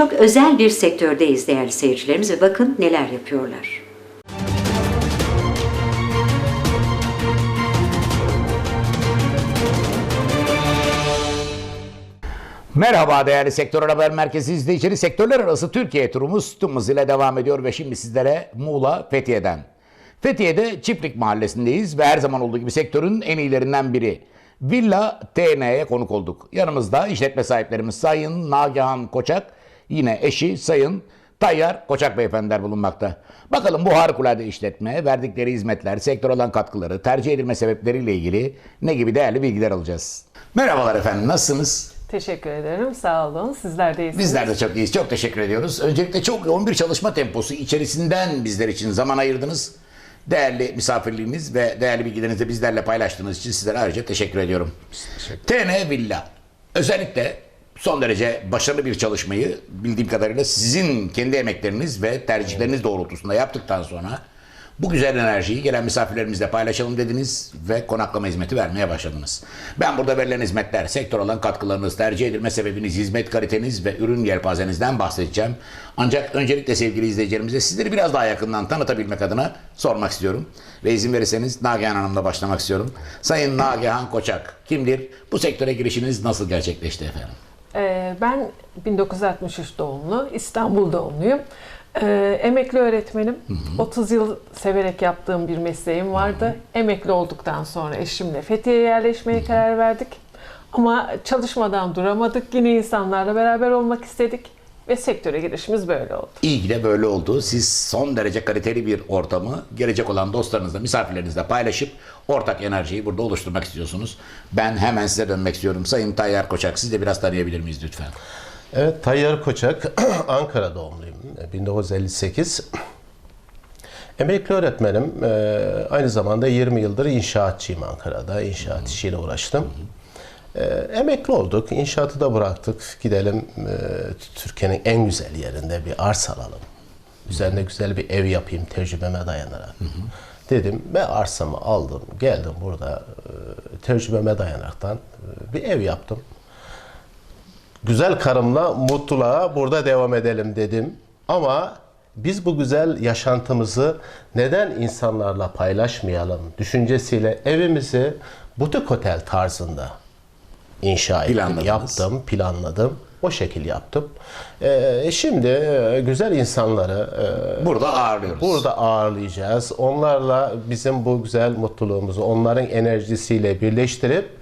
çok özel bir sektördeyiz değerli seyircilerimiz ve bakın neler yapıyorlar. Merhaba değerli Sektör Haber Merkezi izleyicileri. Sektörler arası Türkiye turumuz tüm hızıyla devam ediyor ve şimdi sizlere Muğla Fethiye'den. Fethiye'de Çiftlik Mahallesi'ndeyiz ve her zaman olduğu gibi sektörün en iyilerinden biri. Villa TN'ye konuk olduk. Yanımızda işletme sahiplerimiz Sayın Nagihan Koçak, yine eşi Sayın Tayyar Koçak beyefendiler bulunmakta. Bakalım bu harikulade işletme, verdikleri hizmetler, sektör olan katkıları, tercih edilme sebepleriyle ilgili ne gibi değerli bilgiler alacağız. Merhabalar efendim, nasılsınız? Teşekkür ederim. Sağ olun. Sizler de iyisiniz. Bizler de çok iyiyiz. Çok teşekkür ediyoruz. Öncelikle çok yoğun bir çalışma temposu içerisinden bizler için zaman ayırdınız. Değerli misafirliğiniz ve değerli bilgilerinizi bizlerle paylaştığınız için sizlere ayrıca teşekkür ediyorum. TN Villa. Özellikle son derece başarılı bir çalışmayı bildiğim kadarıyla sizin kendi emekleriniz ve tercihleriniz doğrultusunda yaptıktan sonra bu güzel enerjiyi gelen misafirlerimizle paylaşalım dediniz ve konaklama hizmeti vermeye başladınız. Ben burada verilen hizmetler, sektör olan katkılarınız, tercih edilme sebebiniz, hizmet kaliteniz ve ürün yelpazenizden bahsedeceğim. Ancak öncelikle sevgili izleyicilerimize sizleri biraz daha yakından tanıtabilmek adına sormak istiyorum. Ve izin verirseniz Nagihan Hanım'la başlamak istiyorum. Sayın Nagihan Koçak kimdir? Bu sektöre girişiniz nasıl gerçekleşti efendim? Ee, ben 1963 doğumlu, İstanbul doğumluyum. Ee, emekli öğretmenim. 30 yıl severek yaptığım bir mesleğim vardı. Emekli olduktan sonra eşimle Fethiye'ye yerleşmeye karar verdik. Ama çalışmadan duramadık. Yine insanlarla beraber olmak istedik. Ve sektöre girişimiz böyle oldu. İyi ki de böyle oldu. Siz son derece kaliteli bir ortamı gelecek olan dostlarınızla, misafirlerinizle paylaşıp ortak enerjiyi burada oluşturmak istiyorsunuz. Ben hemen size dönmek istiyorum. Sayın Tayyar Koçak, siz de biraz tanıyabilir miyiz lütfen? Evet, Tayyar Koçak, Ankara doğumluyum. 1958. Emekli öğretmenim. Ee, Aynı zamanda 20 yıldır inşaatçıyım Ankara'da. İnşaat işiyle uğraştım. Ee, Emekli olduk. İnşaatı da bıraktık. Gidelim e, Türkiye'nin en güzel yerinde bir arsa alalım. Üzerine güzel bir ev yapayım tecrübeme dayanarak. Dedim ve arsamı aldım. Geldim burada e, tecrübeme dayanaraktan e, bir ev yaptım güzel karımla mutluluğa burada devam edelim dedim. Ama biz bu güzel yaşantımızı neden insanlarla paylaşmayalım düşüncesiyle evimizi butik otel tarzında inşa ettim, yaptım, planladım. O şekil yaptım. Ee, şimdi e, güzel insanları e, Burada ağırlıyoruz. Burada ağırlayacağız. Onlarla bizim bu güzel mutluluğumuzu onların enerjisiyle birleştirip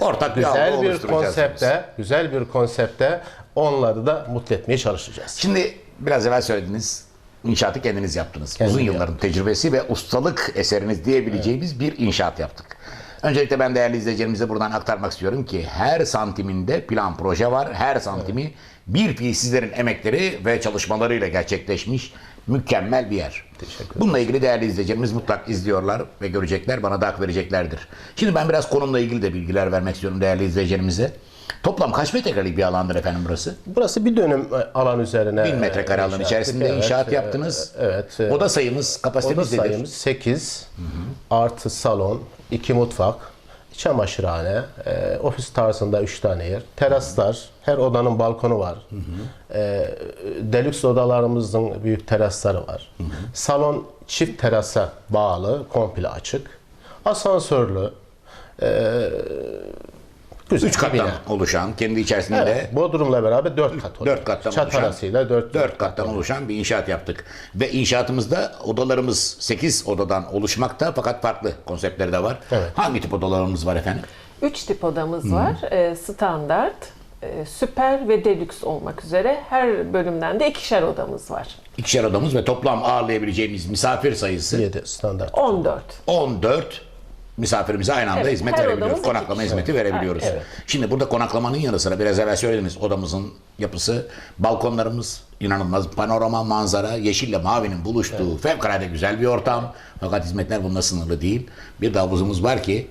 Ortak bir algı güzel bir oluşturacağız konsepte, güzel bir konsepte onları da mutlu etmeye çalışacağız. Şimdi biraz evvel söylediniz. İnşaatı kendiniz yaptınız. Kendim Uzun yılların tecrübesi ve ustalık eseriniz diyebileceğimiz bir inşaat yaptık. Öncelikle ben değerli izleyicilerimize buradan aktarmak istiyorum ki her santiminde plan proje var. Her santimi bir fiil sizlerin emekleri ve çalışmalarıyla gerçekleşmiş mükemmel bir yer. Teşekkür Bununla ilgili değerli izleyicilerimiz mutlak izliyorlar ve görecekler, bana da hak vereceklerdir. Şimdi ben biraz konumla ilgili de bilgiler vermek istiyorum değerli izleyicilerimize. Toplam kaç metrekarelik bir alandır efendim burası? Burası bir dönüm alan üzerine. Bin metrekare e, alan içerisinde ettik. inşaat Evet, yaptınız. e, Evet. e, Oda sayımız, Oda kapasitemiz nedir? sayımız 8 artı salon, 2 mutfak, çamaşırhane, e, ofis tarzında 3 tane yer, teraslar, her odanın balkonu var. E, deluxe odalarımızın büyük terasları var. Salon çift terasa bağlı, komple açık. Asansörlü, e, güzel Üç kattan bina. oluşan, kendi içerisinde Evet, Bodrum'la beraber 4 kat oluyor. dört kattan Çat oluşan, arasıyla 4 dört kattan oluşan bir inşaat yaptık. Ve inşaatımızda odalarımız 8 odadan oluşmakta fakat farklı konseptleri de var. Evet. Hangi tip odalarımız var efendim? Üç tip odamız var. Ee, standart, e, süper ve deluxe olmak üzere. Her bölümden de ikişer odamız var. İkişer odamız ve toplam ağırlayabileceğimiz misafir sayısı 7 standart. 14. 14 misafirimize aynı anda Evet, hizmet verebiliyoruz. Konaklama iki hizmeti verebiliyoruz. Evet. Şimdi burada konaklamanın yanı sıra biraz evvel söylediniz odamızın yapısı, balkonlarımız inanılmaz panorama, manzara, yeşille mavinin buluştuğu fevkalade güzel bir ortam. Fakat hizmetler bununla sınırlı değil. Bir de havuzumuz var ki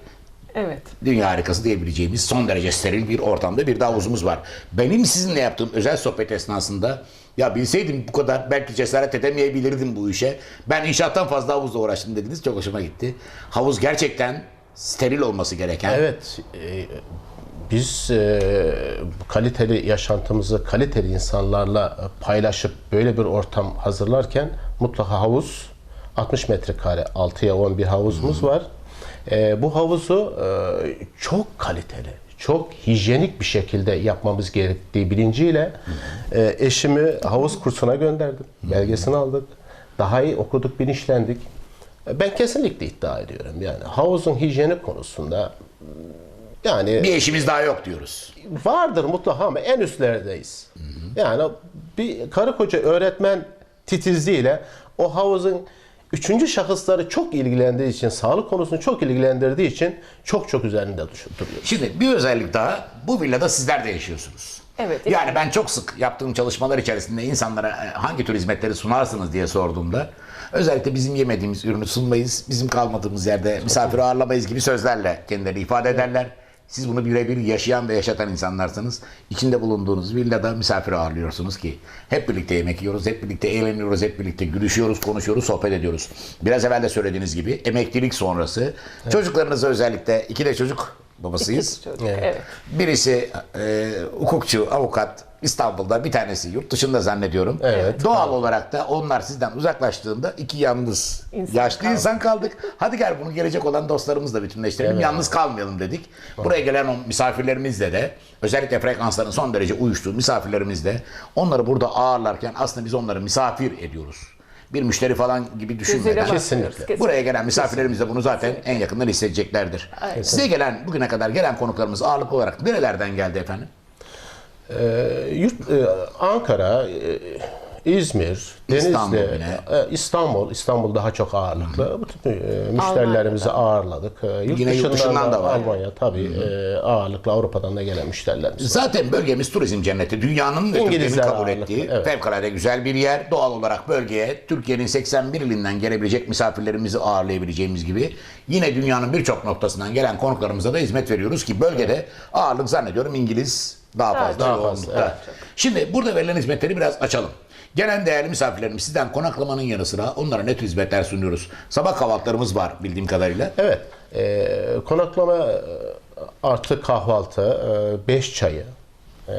Evet. dünya harikası diyebileceğimiz son derece steril bir ortamda bir de havuzumuz var. Benim sizinle yaptığım özel sohbet esnasında ya bilseydim bu kadar belki cesaret edemeyebilirdim bu işe. Ben inşaattan fazla havuzla uğraştım dediniz. Çok hoşuma gitti. Havuz gerçekten steril olması gereken. Evet. e, biz e, kaliteli yaşantımızı kaliteli insanlarla paylaşıp böyle bir ortam hazırlarken mutlaka havuz 60 metrekare 6'ya 10 bir havuzumuz var. E, bu havuzu e, çok kaliteli, çok hijyenik bir şekilde yapmamız gerektiği bilinciyle e, eşimi havuz kursuna gönderdim. Belgesini aldık. Daha iyi okuduk, bilinçlendik. E, Ben kesinlikle iddia ediyorum yani havuzun hijyeni konusunda yani Bir eşimiz daha yok diyoruz. vardır mutlaka ama en üstlerdeyiz. Yani bir karı koca öğretmen titizliğiyle o havuzun üçüncü şahısları çok ilgilendiği için, sağlık konusunu çok ilgilendirdiği için çok çok üzerinde duruyor. Şimdi bir özellik daha bu villada sizler de yaşıyorsunuz. Evet. Yani ben çok sık yaptığım çalışmalar içerisinde insanlara e, hangi tür hizmetleri sunarsınız diye sorduğumda özellikle bizim yemediğimiz ürünü sunmayız, bizim kalmadığımız yerde misafir ağırlamayız gibi sözlerle kendilerini ifade ederler. Siz bunu birebir yaşayan ve yaşatan insanlarsınız. İçinde bulunduğunuz villada misafir ağırlıyorsunuz ki hep birlikte yemek yiyoruz, hep birlikte eğleniyoruz, hep birlikte gülüşüyoruz, konuşuyoruz, sohbet ediyoruz. Biraz evvel de söylediğiniz gibi emeklilik sonrası çocuklarınıza özellikle iki de çocuk babasıyız. İkiz çocuk, evet. Birisi e, hukukçu, avukat İstanbul'da bir tanesi yurt dışında zannediyorum. Evet. Doğal olarak da onlar sizden uzaklaştığında iki yalnız İnsan yaşlı kaldı. insan kaldık. Hadi gel bunu gelecek olan dostlarımızla bütünleştirelim. Yalnız kalmayalım dedik. Buraya gelen o misafirlerimizle de özellikle frekansların son derece uyuştuğu misafirlerimizle onları burada ağırlarken aslında biz onları misafir ediyoruz. Bir müşteri falan gibi düşünmeden Kesinlikle. kesinlikle. Buraya gelen misafirlerimiz de bunu zaten en yakından hissedeceklerdir. Size gelen, bugüne kadar gelen konuklarımız ağırlıklı olarak nerelerden geldi efendim? Ee, yurt, e, Ankara, e, İzmir, Denizli, İstanbul e, İstanbul, İstanbul daha çok ağırlıklı. Bütün e, müşterilerimizi ağırladık. E, Yurt Yine yurt dışından da var. Almanya tabii e, ağırlıklı Avrupa'dan da gelen müşterilerimiz var. Zaten bölgemiz turizm cenneti. Dünyanın ve Türkiye'nin kabul ağırlıklı, ettiği evet. fevkalade güzel bir yer. Doğal olarak bölgeye Türkiye'nin 81 ilinden gelebilecek misafirlerimizi ağırlayabileceğimiz gibi yine dünyanın birçok noktasından gelen konuklarımıza da hizmet veriyoruz ki bölgede ağırlık zannediyorum İngiliz daha fazla daha fazla, Şimdi burada verilen hizmetleri biraz açalım. Gelen değerli misafirlerimiz sizden konaklamanın yanı sıra onlara ne tür hizmetler sunuyoruz? Sabah kahvaltılarımız var bildiğim kadarıyla. Evet, e, konaklama e, artı kahvaltı, 5 çayı. E,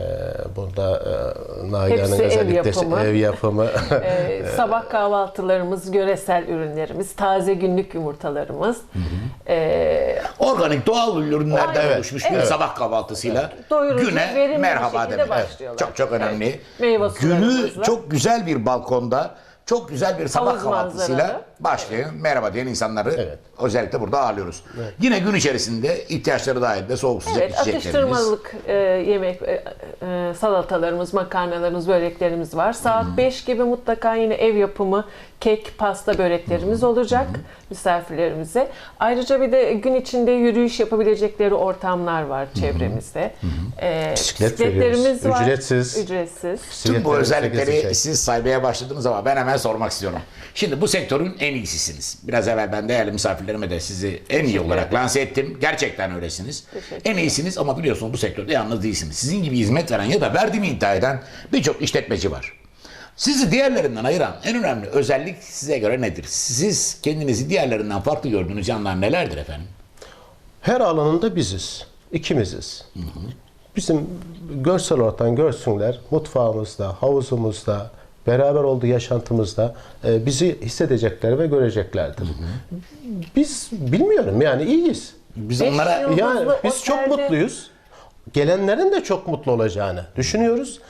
burada e, Nagihan'ın Hepsi ev özellikle yapımı. ev yapımı. Ee, sabah kahvaltılarımız, göresel ürünlerimiz, taze günlük yumurtalarımız. Ee, Organik doğal ürünlerden Aynen. oluşmuş bir Evet. sabah kahvaltısıyla Doyurucu, güne bir merhaba demek. başlıyorlar. Çok çok önemli. Evet. Meyve Günü çok güzel bir balkonda çok güzel bir sabah Havuz kahvaltısıyla manzaralı. Başlayan merhaba diyen insanları Evet. özellikle burada ağırlıyoruz. Yine gün içerisinde ihtiyaçları dahilinde soğuk sıcak evet, içeceklerimiz. atıştırmalık e, yemek, e, e, salatalarımız, makarnalarımız, böreklerimiz var. Saat 5 gibi mutlaka yine ev yapımı kek, pasta, böreklerimiz olacak misafirlerimize. Ayrıca bir de gün içinde yürüyüş yapabilecekleri ortamlar var çevremizde. E, Bisiklet bisikletlerimiz veriyoruz. var. Ücretsiz. Ücretsiz. Tüm bu özellikleri siz saymaya başladınız ama ben hemen sormak istiyorum. Şimdi bu sektörün en iyisisiniz. Biraz evvel ben değerli misafirlerime de sizi en iyi olarak lanse ettim. Gerçekten öylesiniz. En iyisiniz ama biliyorsunuz bu sektörde yalnız değilsiniz. Sizin gibi hizmet veren ya da verdiğimi iddia eden birçok işletmeci var. Sizi diğerlerinden ayıran en önemli özellik size göre nedir? Siz kendinizi diğerlerinden farklı gördüğünüz yanlar nelerdir efendim? Her alanında biziz. ikimiziz. Bizim görsel ortam görsünler. Mutfağımızda, havuzumuzda, beraber olduğu yaşantımızda e, bizi hissedecekler ve göreceklerdir. Biz bilmiyorum yani iyiyiz. Biz Beş onlara Yani biz çok otelde- mutluyuz. Gelenlerin de çok mutlu olacağını düşünüyoruz.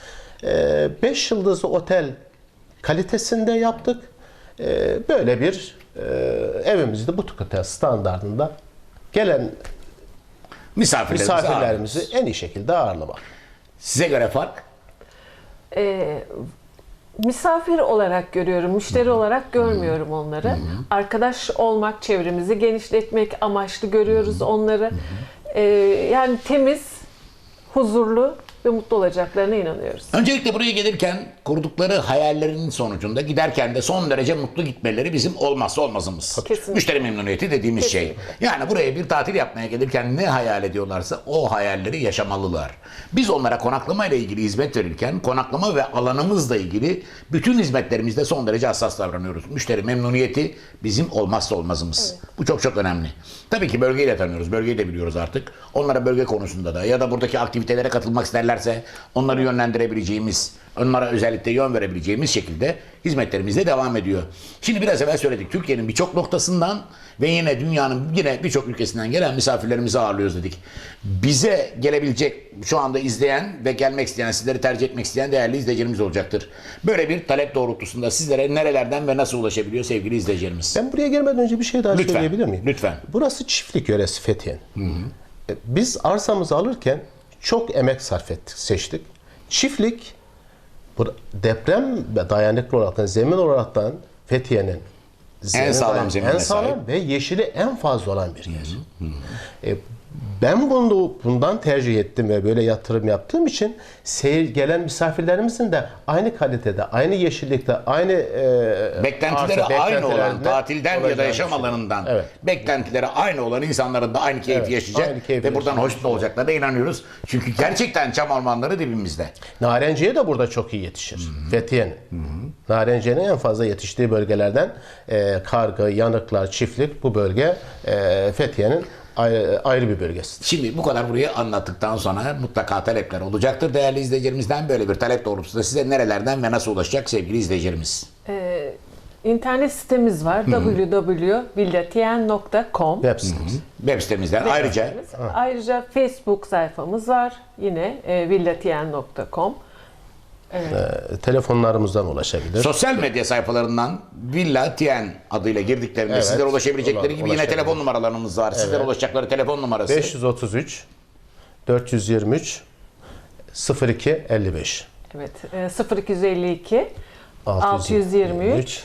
5 yıldızlı otel kalitesinde yaptık. Ee, böyle bir e, evimizde butik otel standartında gelen misafirlerimizi misafirlerimizi en iyi şekilde ağırlamak. Size göre fark? e, misafir olarak görüyorum, müşteri olarak görmüyorum onları. Arkadaş olmak, çevremizi genişletmek amaçlı görüyoruz onları. E, yani temiz, huzurlu, ve mutlu olacaklarına inanıyoruz. Öncelikle buraya gelirken kurdukları hayallerinin sonucunda giderken de son derece mutlu gitmeleri bizim olmazsa olmazımız. Kesinlikle. Müşteri memnuniyeti dediğimiz şey. Yani buraya bir tatil yapmaya gelirken ne hayal ediyorlarsa o hayalleri yaşamalılar. Biz onlara konaklama ile ilgili hizmet verirken konaklama ve alanımızla ilgili bütün hizmetlerimizde son derece hassas davranıyoruz. Müşteri memnuniyeti bizim olmazsa olmazımız. Bu çok çok önemli. Tabii ki bölgeyi de tanıyoruz. Bölgeyi de biliyoruz artık. Onlara bölge konusunda da ya da buradaki aktivitelere katılmak isterlerse onları yönlendirebileceğimiz, onlara özellikle yön verebileceğimiz şekilde hizmetlerimiz de devam ediyor. Şimdi biraz evvel söyledik. Türkiye'nin birçok noktasından ve yine dünyanın yine birçok ülkesinden gelen misafirlerimizi ağırlıyoruz dedik. Bize gelebilecek şu anda izleyen ve gelmek isteyen, sizleri tercih etmek isteyen değerli izleyicilerimiz olacaktır. Böyle bir talep doğrultusunda sizlere nerelerden ve nasıl ulaşabiliyor sevgili izleyicilerimiz? Ben buraya gelmeden önce bir şey daha Lütfen, söyleyebilir miyim? lütfen. Burası çiftlik yöresi Fethiye'nin. E, Biz arsamızı alırken çok emek sarf ettik, seçtik. Çiftlik bu deprem dayanıklı olarak zemin olaraktan Fethiye'nin zemin sağlam zeminine en sağlam sahip. ve yeşili en fazla olan bir yer. E, ben bunu bundan tercih ettim ve böyle yatırım yaptığım için seyir gelen misafirlerimizin de aynı kalitede, aynı yeşillikte, aynı e, Beklentileri arsa aynı olan, tatilden ya da yaşam düşünüyorum. alanından Evet. beklentileri aynı olan insanların da aynı keyfi Evet, yaşayacak aynı keyfi ve buradan hoşnut olacaklarına inanıyoruz. Çünkü gerçekten çam ormanları dibimizde. Narenciye de burada çok iyi yetişir. Fethiye'nin. Narenciyenin en fazla yetiştiği bölgelerden e, kargı, yanıklar, çiftlik bu bölge e, Fethiye'nin ayrı, ayrı bir bölgesidir. Şimdi bu kadar burayı anlattıktan sonra mutlaka talepler olacaktır değerli izleyicilerimizden. Böyle bir talep doğrultusunda size nerelerden ve nasıl ulaşacak sevgili izleyicilerimiz? İnternet sitemiz var www.villatien.com Web sitemiz. Web sitemizden ayrıca Ayrıca Facebook sayfamız var yine e, villatien.com. E, telefonlarımızdan ulaşabilir. sosyal medya sayfalarından Villa Tien adıyla girdiklerinde Evet, sizlere ulaşabilecekleri ula- gibi yine telefon numaralarımız var. Sizlere ulaşacakları telefon numarası 533 423 02 55 Evet e, 0252 623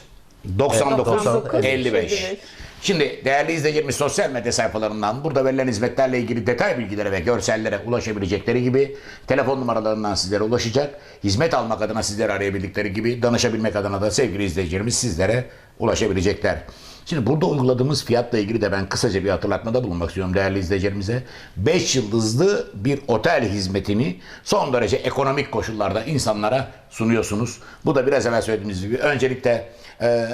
99 99 55. 55. Şimdi değerli izleyicilerimiz sosyal medya sayfalarından burada verilen hizmetlerle ilgili detay bilgilere ve görsellere ulaşabilecekleri gibi telefon numaralarından sizlere ulaşacak. Hizmet almak adına sizleri arayabildikleri gibi danışabilmek adına da sevgili izleyicilerimiz sizlere ulaşabilecekler. Şimdi burada uyguladığımız fiyatla ilgili de ben kısaca bir hatırlatmada bulunmak istiyorum değerli izleyicilerimize. 5 yıldızlı bir otel hizmetini son derece ekonomik koşullarda insanlara sunuyorsunuz. Bu da biraz evvel söylediğimiz gibi öncelikle e,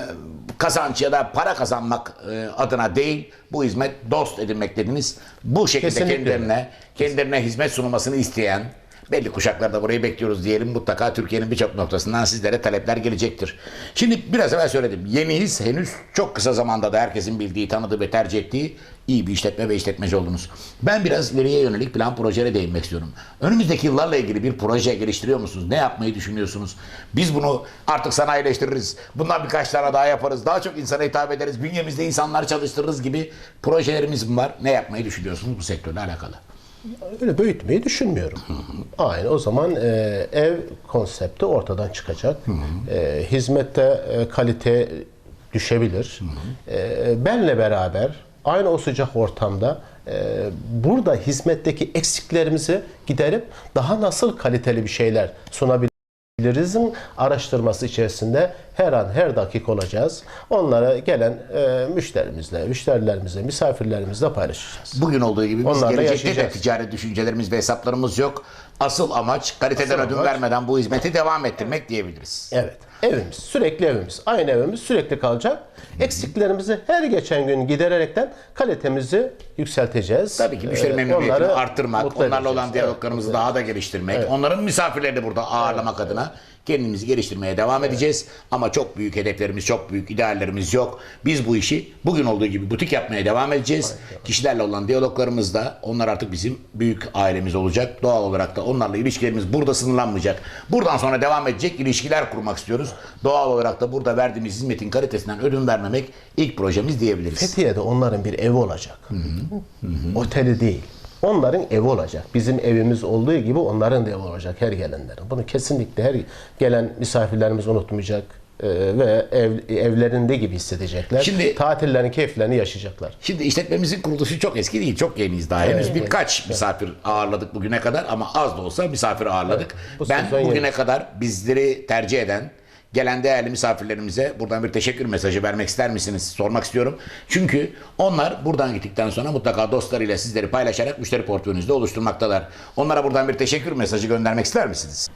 kazanç ya da para kazanmak e, adına değil bu hizmet dost edinmek dediniz. Bu şekilde Kesinlikle. kendilerine kendilerine hizmet sunulmasını isteyen belli kuşaklarda burayı bekliyoruz diyelim. Mutlaka Türkiye'nin birçok noktasından sizlere talepler gelecektir. Şimdi biraz evvel söyledim. Yeniyiz henüz çok kısa zamanda da herkesin bildiği, tanıdığı ve tercih ettiği iyi bir işletme ve işletmeci oldunuz. Ben biraz ileriye yönelik plan projelere değinmek istiyorum. Önümüzdeki yıllarla ilgili bir proje geliştiriyor musunuz? Ne yapmayı düşünüyorsunuz? Biz bunu artık sanayileştiririz. Bundan birkaç tane daha yaparız. Daha çok insana hitap ederiz. Bünyemizde insanlar çalıştırırız gibi projelerimiz mi var? Ne yapmayı düşünüyorsunuz bu sektörle alakalı? Öyle büyütmeyi düşünmüyorum. Aynı o zaman e, ev konsepti ortadan çıkacak. E, hizmette e, kalite düşebilir. E, benle beraber aynı o sıcak ortamda e, burada hizmetteki eksiklerimizi giderip daha nasıl kaliteli bir şeyler sunabilirizin araştırması içerisinde her an her dakika olacağız. Onlara gelen e, müşterimizle, müşterilerimizle, misafirlerimizle paylaşacağız. Bugün olduğu gibi biz Onlarla gelecekte de yaşayacağız. ticaret düşüncelerimiz ve hesaplarımız yok. Asıl amaç kaliteden Asıl ödün amaç- vermeden bu hizmeti devam ettirmek diyebiliriz. Evet. Evimiz, sürekli evimiz. Aynı evimiz sürekli kalacak. Eksiklerimizi her geçen gün gidererekten kalitemizi yükselteceğiz. Tabii ki müşteri Ee, memnuniyetini onları arttırmak, mutlu onlarla edeceğiz. olan diyaloglarımızı Evet. daha da geliştirmek, onların misafirlerini burada ağırlamak adına kendimizi geliştirmeye devam edeceğiz. Ama çok büyük hedeflerimiz, çok büyük ideallerimiz yok. Biz bu işi bugün olduğu gibi butik yapmaya devam edeceğiz. Kişilerle olan diyaloglarımızda onlar artık bizim büyük ailemiz olacak. Doğal olarak da onlarla ilişkilerimiz burada sınırlanmayacak. Buradan sonra devam edecek ilişkiler kurmak istiyoruz. Doğal olarak da burada verdiğimiz hizmetin kalitesinden ödün vermemek ilk projemiz diyebiliriz. Fethiye'de onların bir evi olacak. Oteli değil. Onların evi olacak. Bizim evimiz olduğu gibi onların da evi olacak her gelenlerin. Bunu kesinlikle her gelen misafirlerimiz unutmayacak. e, ve ev, evlerinde gibi hissedecekler. Şimdi- tatillerini, keyiflerini yaşayacaklar. Şimdi işletmemizin kuruluşu çok eski değil, çok yeniyiz daha henüz. Birkaç misafir ağırladık bugüne kadar ama az da olsa misafir ağırladık. bu ben bugüne yeni. kadar bizleri tercih eden, gelen değerli misafirlerimize buradan bir teşekkür mesajı vermek ister misiniz? Sormak istiyorum. Çünkü onlar buradan gittikten sonra mutlaka dostlarıyla sizleri paylaşarak müşteri portföyünüzde oluşturmaktalar. Onlara buradan bir teşekkür mesajı göndermek ister misiniz?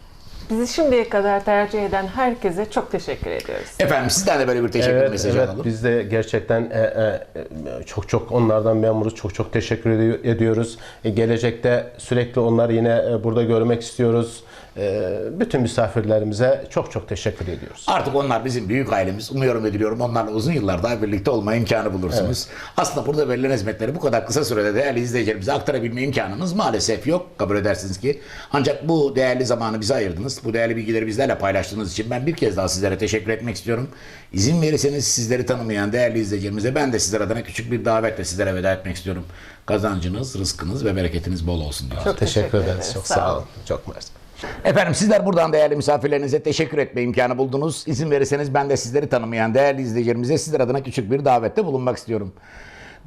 Bizi şimdiye kadar tercih eden herkese çok teşekkür ediyoruz. Efendim sizden de böyle bir teşekkür Evet, mesajı evet alalım. biz de gerçekten e, e, çok çok onlardan memnunuz. Çok çok teşekkür edi- ediyoruz. E, gelecekte sürekli onları yine e, burada görmek istiyoruz. E, bütün misafirlerimize çok çok teşekkür ediyoruz. Artık onlar bizim büyük ailemiz. Umuyorum ve diliyorum onlarla uzun yıllar daha birlikte olma imkanı bulursunuz. Aslında burada verilen hizmetleri bu kadar kısa sürede değerli izleyicilerimize aktarabilme imkanınız maalesef yok. Kabul edersiniz ki. Ancak bu değerli zamanı bize ayırdınız. Bu değerli bilgileri bizlerle paylaştığınız için ben bir kez daha sizlere teşekkür etmek istiyorum. İzin verirseniz sizleri tanımayan değerli izleyicilerimize ben de sizler adına küçük bir davetle sizlere veda etmek istiyorum. Kazancınız, rızkınız ve bereketiniz bol olsun diyoruz. Çok Teşekkür, teşekkür ederiz. Çok Sağ olun. Çok mersi. Efendim sizler buradan değerli misafirlerinize teşekkür etme imkanı buldunuz. İzin verirseniz ben de sizleri tanımayan değerli izleyicilerimize sizler adına küçük bir davette bulunmak istiyorum.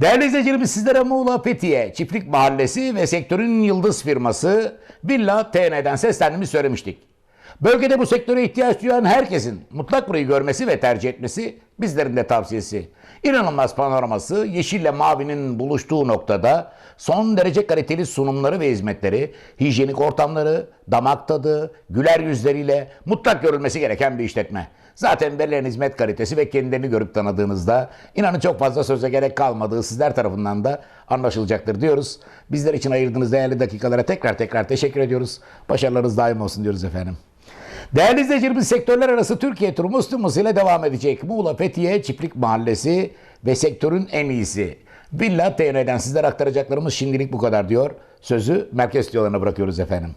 Değerli izleyicilerimiz sizlere Muğla Fethiye Çiftlik Mahallesi ve sektörün yıldız firması Villa TN'den seslendiğimizi söylemiştik. Bölgede bu sektöre ihtiyaç duyan herkesin mutlak burayı görmesi ve tercih etmesi bizlerin de tavsiyesi. İnanılmaz panoraması yeşille mavinin buluştuğu noktada son derece kaliteli sunumları ve hizmetleri, hijyenik ortamları, damak tadı, güler yüzleriyle mutlak görülmesi gereken bir işletme. Zaten verilen hizmet kalitesi ve kendilerini görüp tanıdığınızda inanın çok fazla söze gerek kalmadığı sizler tarafından da anlaşılacaktır diyoruz. Bizler için ayırdığınız değerli dakikalara tekrar tekrar teşekkür ediyoruz. Başarılarınız daim olsun diyoruz efendim. Değerli izleyicilerimiz sektörler arası Türkiye turumuz tüm hızıyla devam edecek. Muğla Fethiye Çiftlik Mahallesi ve sektörün en iyisi. Villa TN'den sizlere aktaracaklarımız şimdilik bu kadar diyor. Sözü merkez stüdyolarına bırakıyoruz efendim.